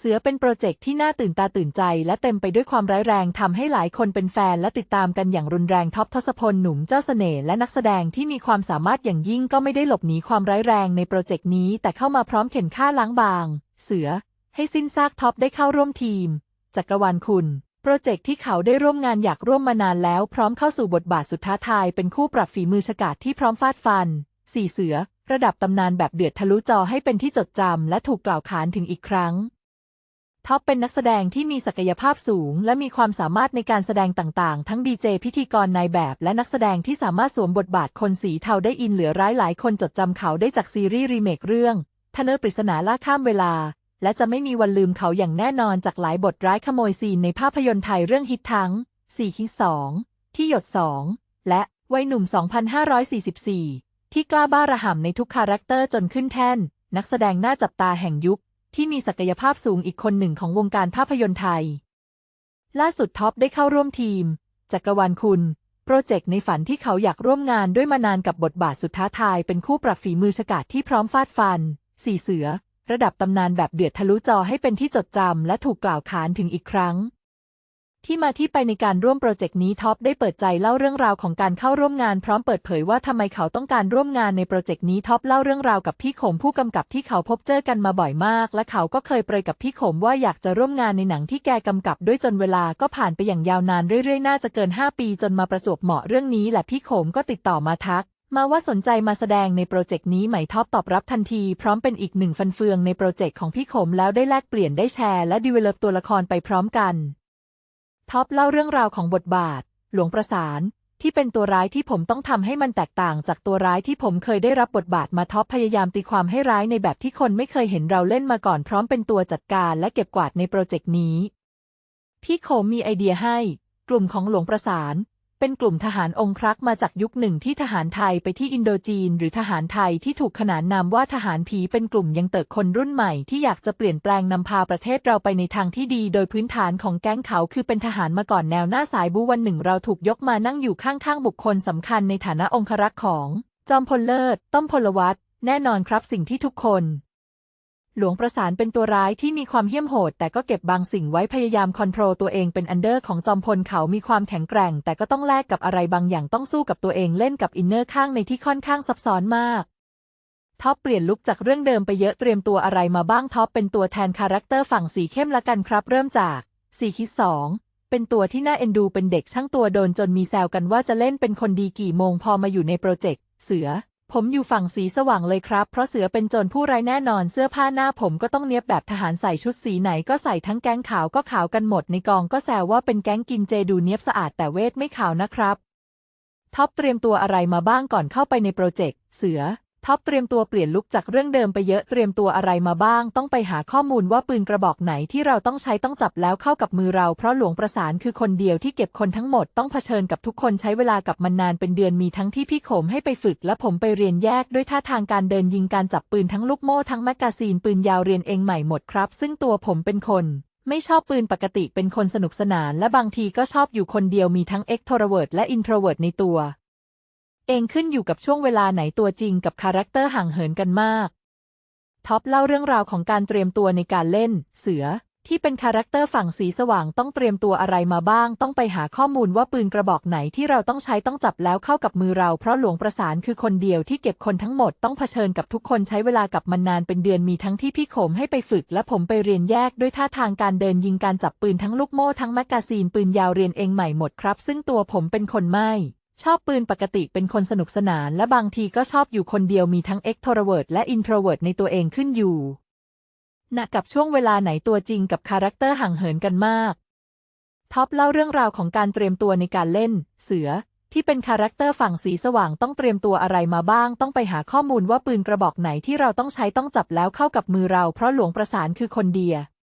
เสือเป็นโปรเจกต์ที่น่าตื่นตาตื่นใจ และเต็มไปด้วยความร้ายแรงทำให้หลายคนเป็นแฟนและติดตามกันอย่างรุนแรงท็อปทศพลหนุ่มเจ้าเสน่ห์และนักแสดงที่มีความสามารถอย่างยิ่งก็ไม่ได้หลบหนีความร้ายแรงในโปรเจกต์นี้ แต่เข้ามาพร้อมเข็นฆ่าล้างบาง เสือ ให้สิ้นซากท็อปได้เข้าร่วมทีม จักรวาลคุณ โปรเจกต์ที่เขาได้ร่วมงานอยากร่วมมานานแล้ว พร้อมเข้าสู่บทบาทสุดท้าทายเป็นคู่ปรับฝีมือฉกาจที่พร้อมฟาดฟันสี่เสือ ระดับตำนานแบบเดือดทะลุจอให้เป็นที่จดจำและถูกกล่าวขานถึงอีกครั้ง ท็อปเป็นนักแสดงที่มีศักยภาพสูง และมีความสามารถในการแสดงต่างๆ ทั้งดีเจพิธีกรนายแบบ และนักแสดงที่สามารถสวมบทบาทคนสีเทาได้อินเหลือร้ายหลายคนจดจำเขาได้จากซีรีส์รีเมคเรื่องทเนอร์ปริศนาล่าข้ามเวลา และจะไม่มีวันลืมเขาอย่างแน่นอนจากหลายบทร้ายขโมยซีนในภาพยนตร์ไทยเรื่องฮิตทั้ง4คิง2ที่หยด2และวัยหนุ่ม 2544 ที่กล้าบ้าระห่ำในทุกคาแรคเตอร์จนขึ้นแท่น นักแสดงหน้าจับตาแห่งยุค ที่มีศักยภาพสูงอีกคนหนึ่งของวงการภาพยนตร์ไทย ล่าสุดท็อปได้เข้าร่วมทีม จักรวาลคุณ โปรเจกต์ในฝันที่เขาอยากร่วมงานด้วยมานานกับบทบาทสุดท้าทาย เป็นคู่ปรับฝีมือฉกาจที่พร้อมฟาดฟัน สี่เสือ ระดับตำนานแบบเดือดทะลุจอให้เป็นที่จดจำและถูกกล่าวขานถึงอีกครั้ง ที่มาที่ไปในการร่วมโปรเจกต์นี้ท็อปได้เปิดใจเล่าเรื่องราวของการเข้าร่วมงานพร้อมเปิดเผยว่าทำไมเขาต้องการร่วมงานในโปรเจกต์นี้ท็อปเล่าเรื่องราวกับพี่ขมผู้กำกับที่เขาพบเจอกันมาบ่อยมาก และเขาก็เคยเปรยกับพี่ขมว่าอยากจะร่วมงานในหนังที่แกกำกับด้วยจนเวลาก็ผ่านไปอย่างยาวนานเรื่อยๆน่าจะเกิน 5 ปี จนมาประจวบเหมาะเรื่องนี้และพี่ขมก็ติดต่อมาทักมาว่าสนใจมาแสดงในโปรเจกต์นี้ไหมท็อปตอบรับทันที พร้อมเป็นอีกหนึ่งฟันเฟืองในโปรเจกต์ของพี่ขมแล้วได้แลกเปลี่ยนได้แชร์และดีเวลลอปตัวละครไปพร้อมกัน ท็อปเล่าเรื่องราวของบทบาท หลวงประสาน ที่เป็นตัวร้ายที่ผมต้องทำให้มันแตกต่างจากตัวร้ายที่ผมเคยได้รับบทบาทมาท็อปพยายามตีความให้ร้ายในแบบที่คนไม่เคยเห็นเราเล่นมาก่อนพร้อมเป็นตัวจัดการและเก็บกวาดในโปรเจกต์นี้ พี่โคมีไอเดียให้ กลุ่มของหลวงประสาน เป็นกลุ่มทหารองครักษ์มาจากยุคหนึ่งที่ทหารไทยไปที่อินโดจีน หรือทหารไทยที่ถูกขนานนามว่าทหารผีเป็นกลุ่มยังเติกคนรุ่นใหม่ที่อยากจะเปลี่ยนแปลงนำพาประเทศเราไปในทางที่ดี โดยพื้นฐานของแก๊งเขาคือเป็นทหารมาก่อนแนวหน้าสายบูวันหนึ่งเราถูกยกมานั่งอยู่ข้างๆบุคคลสำคัญในฐานะองครักษ์ของ จอมพลเลิศ ต้อมพลวัตแน่นอนครับสิ่งที่ทุกคน หลวงประสานเป็นตัวร้ายที่มีความเหี้ยมโหด แต่ก็เก็บบางสิ่งไว้พยายามคอนโทรลตัวเองเป็นอันเดอร์ของจอมพลเขามีความแข็งแกร่ง แต่ก็ต้องแลกกับอะไรบางอย่างต้องสู้กับตัวเองเล่นกับอินเนอร์ข้างในที่ค่อนข้างซับซ้อนมากท็อปเปลี่ยนลุคจากเรื่องเดิมไปเยอะเตรียมตัวอะไรมาบ้างท็อปเป็นตัวแทนคาแรคเตอร์ฝั่งสีเข้มละกันครับ เริ่มจากสีคิดสองเป็นตัวที่น่าเอ็นดูเป็นเด็กช่างตัวโดนจนมีแซวกันว่าจะเล่นเป็นคนดีกี่โมงพอมาอยู่ในโปรเจกต์เสือ ผมอยู่ฝั่งสีสว่างเลยครับ เพราะเสือเป็นโจรผู้ร้ายแน่นอนเสื้อผ้าหน้าผมก็ต้องเนียบแบบทหารใส่ชุดสีไหนก็ใส่ทั้งแก๊งขาวก็ขาวกันหมดในกองก็แซวว่าเป็นแก๊งกินเจดูเนียบสะอาดแต่เวทไม่ขาวนะครับ ท็อปเตรียมตัวอะไรมาบ้างก่อนเข้าไปในโปรเจกต์ เสือ ท็อปเตรียมตัวเปลี่ยนลุคจากเรื่องเดิมไปเยอะเตรียมตัวอะไรมาบ้าง ต้องไปหาข้อมูลว่าปืนกระบอกไหนที่เราต้องใช้ต้องจับแล้วเข้ากับมือเรา เพราะหลวงประสานคือคนเดียวที่เก็บคนทั้งหมดต้องเผชิญกับทุกคนใช้เวลากับมันนานเป็นเดือนมีทั้งที่พี่โขมให้ไปฝึกและผมไปเรียนแยกด้วยท่าทางการเดินยิงการจับปืนทั้งลูกโม่ทั้งแมกกาซีนปืนยาวเรียนเองใหม่หมดครับ ซึ่งตัวผมเป็นคนไม่ชอบปืนปกติเป็นคนสนุกสนาน และบางทีก็ชอบอยู่คนเดียวมีทั้ง extrovert และ introvert ในตัว เองขึ้นอยู่กับช่วงเวลาไหนตัวจริงกับคาแรคเตอร์ห่างเหินกันมาก ท็อปเล่าเรื่องราวของการเตรียมตัวในการเล่น เสือ ที่เป็นคาแรคเตอร์ฝั่งสีสว่างต้องเตรียมตัวอะไรมาบ้าง ต้องไปหาข้อมูลว่าปืนกระบอกไหนที่เราต้องใช้ต้องจับแล้วเข้ากับมือเราเพราะหลวงประสานคือคนเดียวที่เก็บคนทั้งหมดต้องเผชิญกับทุกคนใช้เวลากับมันนานเป็นเดือนมีทั้งที่พี่โขมให้ไปฝึก และผมไปเรียนแยกด้วยท่าทางการเดินยิงการจับปืนทั้งลูกโม่ทั้งแมกกาซีนปืนยาวเรียนเองใหม่หมดครับ ซึ่งตัวผมเป็นคนไม่ ชอบปืนปกติเป็นคนสนุกสนานและบางทีก็ชอบอยู่คนเดียวมีทั้ง extrovert และ introvert ในตัวเองขึ้นอยู่ณกับช่วงเวลาไหนตัวจริงกับคาแรคเตอร์ห่างเหินกันมาก ท็อปเล่าเรื่องราวของการเตรียมตัวในการเล่น เสือ ที่เป็นคาแรคเตอร์ฝั่งสีสว่างต้องเตรียมตัวอะไรมาบ้าง ต้องไปหาข้อมูลว่าปืนกระบอกไหนที่เราต้องใช้ต้องจับแล้วเข้ากับมือเรา เพราะหลวงประสานคือคนเดียว